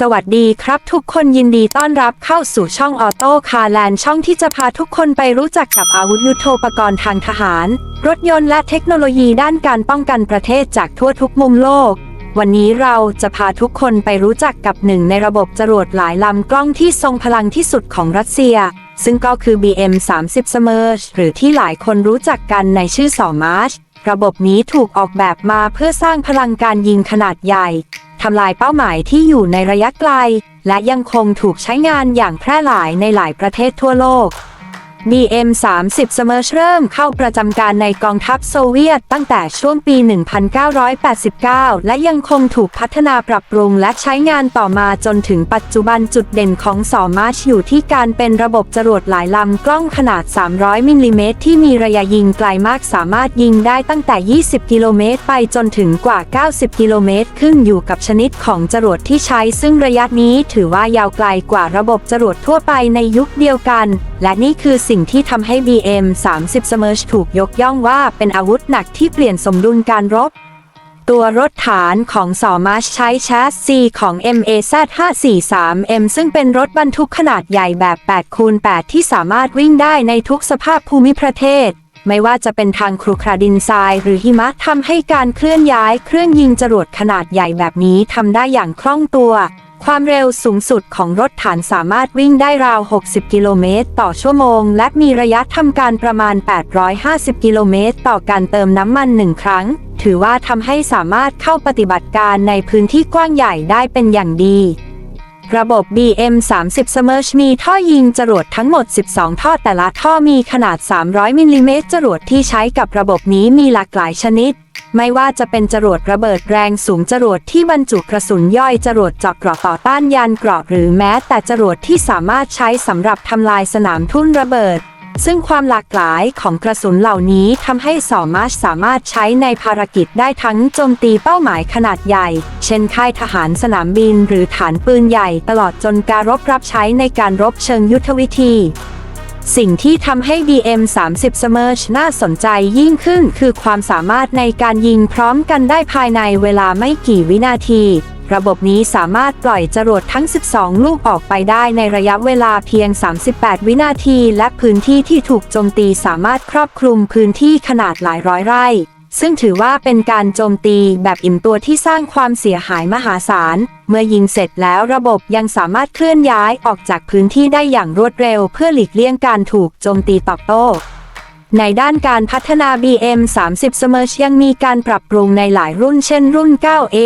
สวัสดีครับทุกคนยินดีต้อนรับเข้าสู่ช่องออโต้คาร์แลนด์ช่องที่จะพาทุกคนไปรู้จักกับอาวุธยุโทโธปกรณ์ทางทหาร รถยนต์และเทคโนโลยีด้านการป้องกันประเทศจากทั่วทุกมุมโลก วันนี้เราจะพาทุกคนไปรู้จักกับหนึ่งในระบบจรวดหลายลำกล้องที่ทรงพลังที่สุดของรัสเซีย ซึ่งก็คือ BM-30 s m e r s หรือที่หลายคนรู้จักกันในชื่อสอมาร์ชระบบนี้ถูกออกแบบมาเพื่อสร้างพลังการยิงขนาดใหญ่ ทำลายเป้าหมายที่อยู่ในระยะไกล และยังคงถูกใช้งานอย่างแพร่หลายในหลายประเทศทั่วโลก BM-30 s m e r s เริ่มเข้าประจำการในกองทัพโซเวียตตั้งแต่ช่วงปี 1989 และยังคงถูกพัฒนาปรับปรุงและใช้งานต่อมาจนถึงปัจจุบันจุดเด่นของสอมาชอยู่ที่การเป็นระบบจรวดหลายลำกล้องขนาด 300 มิลลิเมตรที่มีระยะยิงไกลมากสามารถยิงได้ตั้งแต่ 20 กิโลเมตร ไปจนถึงกว่า 90 กิโลเมตร ขึ้นอยู่กับชนิดของจรวดที่ใช้ ซึ่งระยะนี้ถือว่ายาวไกลกว่าระบบจรวดทั่วไปในยุคเดียวกัน และนี่คือสิ่งที่ทำให้ BM 30 s m e r s ถูกยกย่องว่าเป็นอาวุธหนักที่เปลี่ยนสมดุลการรบ ตัวรถฐานของสอมาชใช้แชสซีของ MAZ 543M ซึ่งเป็นรถบรรทุกขนาดใหญ่แบบ8คูณ8ที่สามารถวิ่งได้ในทุกสภาพภูมิประเทศ ไม่ว่าจะเป็นทางครุขระดินทรายหรือหิมะทำให้การเคลื่อนย้ายเครื่องยิงจรวดขนาดใหญ่แบบนี้ทำได้อย่างคล่องตัว ความเร็วสูงสุดของรถฐานสามารถวิ่งได้ราว 60 กิโลเมตรต่อชั่วโมง และมีระยะทำการประมาณ 850 กิโลเมตรต่อการเติมน้ำมันหนึ่งครั้ง ถือว่าทำให้สามารถเข้าปฏิบัติการในพื้นที่กว้างใหญ่ได้เป็นอย่างดี ระบบ BM30 s m e r s มีท่อยิงจรวดทั้งหมด 12 ท่อแต่ละท่อมีขนาด 300 มิลลิเมตรจรวดที่ใช้กับระบบนี้มีหลากหลายชนิด ไม่ว่าจะเป็นจรวดระเบิดแรงสูงจรวดที่บรรจุกระสุนย่อยจรวดเจาะเกราะต่อต้านยานเกราะหรือแม้แต่จรวดที่สามารถใช้สำหรับทำลายสนามทุ่นระเบิด ซึ่งความหลากหลายของกระสุนเหล่านี้ทำให้สอมาชสามารถใช้ในภารกิจได้ทั้งโจมตีเป้าหมายขนาดใหญ่ เช่นค่ายทหารสนามบินหรือฐานปืนใหญ่ตลอดจนการรบรับใช้ในการรบเชิงยุทธวิธี สิ่งที่ทำให้ BM30 s m e r s น่าสนใจยิ่งขึ้นคือความสามารถในการยิงพร้อมกันได้ภายในเวลาไม่กี่วินาที ระบบนี้สามารถปล่อยจรวดทั้ง 12 ลูกออกไปได้ในระยะเวลาเพียง 38 วินาที และพื้นที่ที่ถูกโจมตีสามารถครอบคลุมพื้นที่ขนาดหลายร้อยไร่ ซึ่งถือว่าเป็นการโจมตีแบบอิ่มตัวที่สร้างความเสียหายมหาศาล เมื่อยิงเสร็จแล้วระบบยังสามารถเคลื่อนย้ายออกจากพื้นที่ได้อย่างรวดเร็ว เพื่อหลีกเลี่ยงการถูกโจมตีตอบโต้ในด้านการพัฒนา BM 30 s m e r s ยังมีการปรับปรุงในหลายรุ่นเช่นรุ่น 9A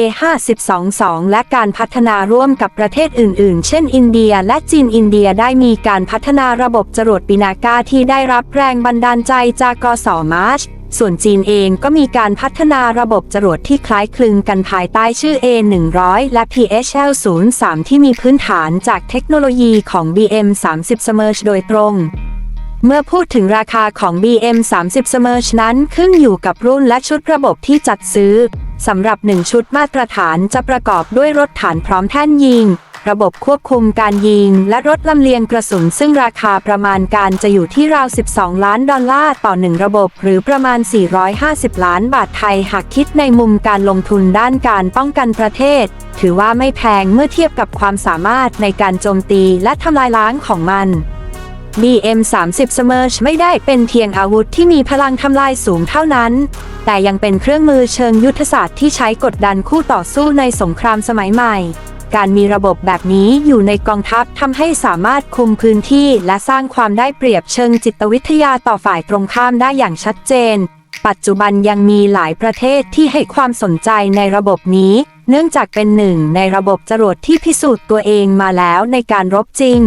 522 และการพัฒนาร่วมกับประเทศอื่น ๆ เช่นอินเดียและจีนอินเดียได้มีการพัฒนาระบบจรวดปินาก้าที่ได้รับแรงบันดาลใจจากกสมาร์ช ส่วนจีนเองก็มีการพัฒนาระบบจรวดที่คล้ายคลึงกันภายใต้ชื่อ A100 และ PHL03 ที่มีพื้นฐานจากเทคโนโลยีของ BM 30 s m e r s โดยตรง เมื่อพูดถึงราคาของ BM 30 s m e r s นั้นขึ้นอยู่กับรุ่นและชุดระบบที่จัดซื้อ สำหรับ 1 ชุดมาตรฐานจะประกอบด้วยรถฐานพร้อมแท่นยิง ระบบควบคุมการยิง และรถลำเลียงกระสุน ซึ่งราคาประมาณการจะอยู่ที่ราว 12 ล้านดอลลาร์ต่อ1ระบบ หรือประมาณ 450 ล้านบาทไทยหากคิดในมุมการลงทุนด้านการป้องกันประเทศ ถือว่าไม่แพงเมื่อเทียบกับความสามารถในการโจมตีและทำลายล้างของมัน BM30 s m e r s ไม่ได้เป็นเพียงอาวุธที่มีพลังทำลายสูงเท่านั้น แต่ยังเป็นเครื่องมือเชิงยุทธศาสตร์ที่ใช้กดดันคู่ต่อสู้ในสงครามสมัยใหม่ การมีระบบแบบนี้อยู่ในกองทัพทำให้สามารถคุมพื้นที่และสร้างความได้เปรียบเชิงจิตวิทยาต่อฝ่ายตรงข้ามได้อย่างชัดเจน ปัจจุบันยังมีหลายประเทศที่ให้ความสนใจในระบบนี้ เนื่องจากเป็นหนึ่งในระบบจรวดที่พิสูจน์ตัวเองมาแล้วในการรบจริง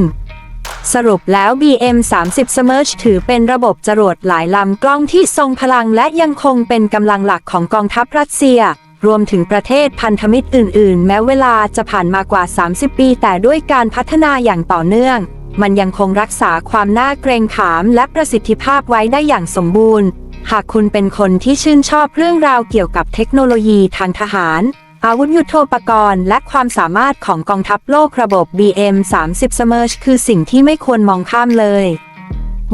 สรุปแล้ว BM30 s m e r s ถือเป็นระบบจรวดหลายลำกล้องที่ทรงพลังและยังคงเป็นกำลังหลักของกองทัพรัสเซีย รวมถึงประเทศพันธมิตรอื่น ๆ แม้เวลาจะผ่านมากว่า 30 ปี แต่ด้วยการพัฒนาอย่างต่อเนื่อง มันยังคงรักษาความน่าเกรงขามและประสิทธิภาพไว้ได้อย่างสมบูรณ์ หากคุณเป็นคนที่ชื่นชอบเรื่องราวเกี่ยวกับเทคโนโลยีทางทหาร อาวุธยุโทโธปกรณ์ และความสามารถของกองทัพโลกระบบ BM 30 s m e r s คือสิ่งที่ไม่ควรมองข้ามเลย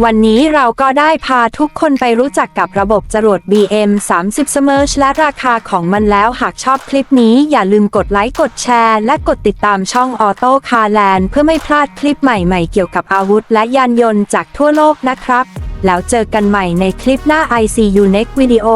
วันนี้เราก็ได้พาทุกคนไปรู้จักกับระบบจรวด BM 30 Submerge และราคาของมันแล้วหากชอบคลิปนี้อย่าลืมกดไลค์กดแชร์ และกดติดตามช่อง Auto Car Land เพื่อไม่พลาดคลิปใหม่ๆเกี่ยวกับอาวุธและยานยนต์จากทั่วโลกนะครับ แล้วเจอกันใหม่ในคลิปหน้า ICU Next Video